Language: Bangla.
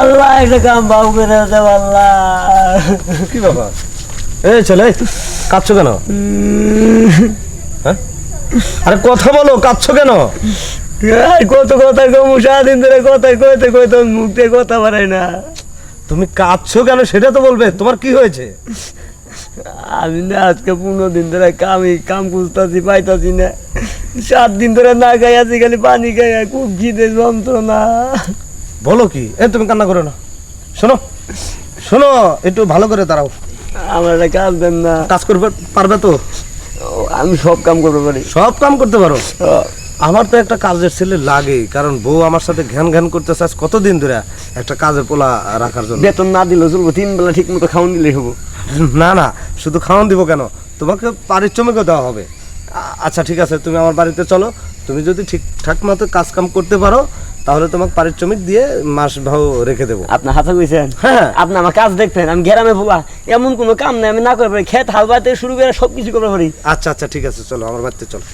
আল্লাহ একটা কাম বাবু করে দে আল্লাহ কি বাবা এই ছেলে কাঁদছো কেন? হ্যাঁ? আরে কথা বলো কাঁদছো কেন? কত কথা কম সারাদিন ধরে কথা কইতে কইতে মুখ দিয়ে কথা পারাই না। তুমি কাঁদছো কেন? সেটা তো বলবে তোমার কি হয়েছে? আমি না আজকে পনেরো দিন ধরে কামি কাম খুঁজতাছি পাইতাছি না। সাত দিন ধরে না খাই আছি খালি পানি খাই খুব খিদে যন্ত্রণা। বলো কি? এ তুমি কান্না করো না। শোনো শোনো একটু ভালো করে দাঁড়াও। আমার একটা কাজ দেন না। কাজ করবে পারবে তো? আমি সব কাম করতে পারি। সব কাম করতে পারো? আমার তো একটা কাজের ছেলে লাগে কারণ বউ আমার সাথে ঘ্যান ঘ্যান করতেছে আজ কতদিন ধরে একটা কাজের পোলা রাখার জন্য। বেতন না দিলেও চলবো তিন বেলা ঠিক মতো খাওয়ান দিলেই হব। না না শুধু খাওয়ান দিব কেন? তোমাকে পারিশ্রমিকও দেওয়া হবে। আচ্ছা ঠিক আছে তুমি আমার বাড়িতে চলো। তুমি যদি ঠিকঠাক মতো কাজ কাম করতে পারো তাহলে তোমাকে পারিশ্রমিক দিয়ে মাস ভাও রেখে দেবো। আপনার হাতে কইছেন হ্যাঁ। আপনি আমার কাজ দেখবেন আমি গ্রামে বলা এমন কোনো কাম নাই আমি না করে পারি খেত হাল বাড়িতে শুরু করে সব কিছু করে পারি। আচ্ছা আচ্ছা ঠিক আছে চলো আমার বাড়িতে চলো।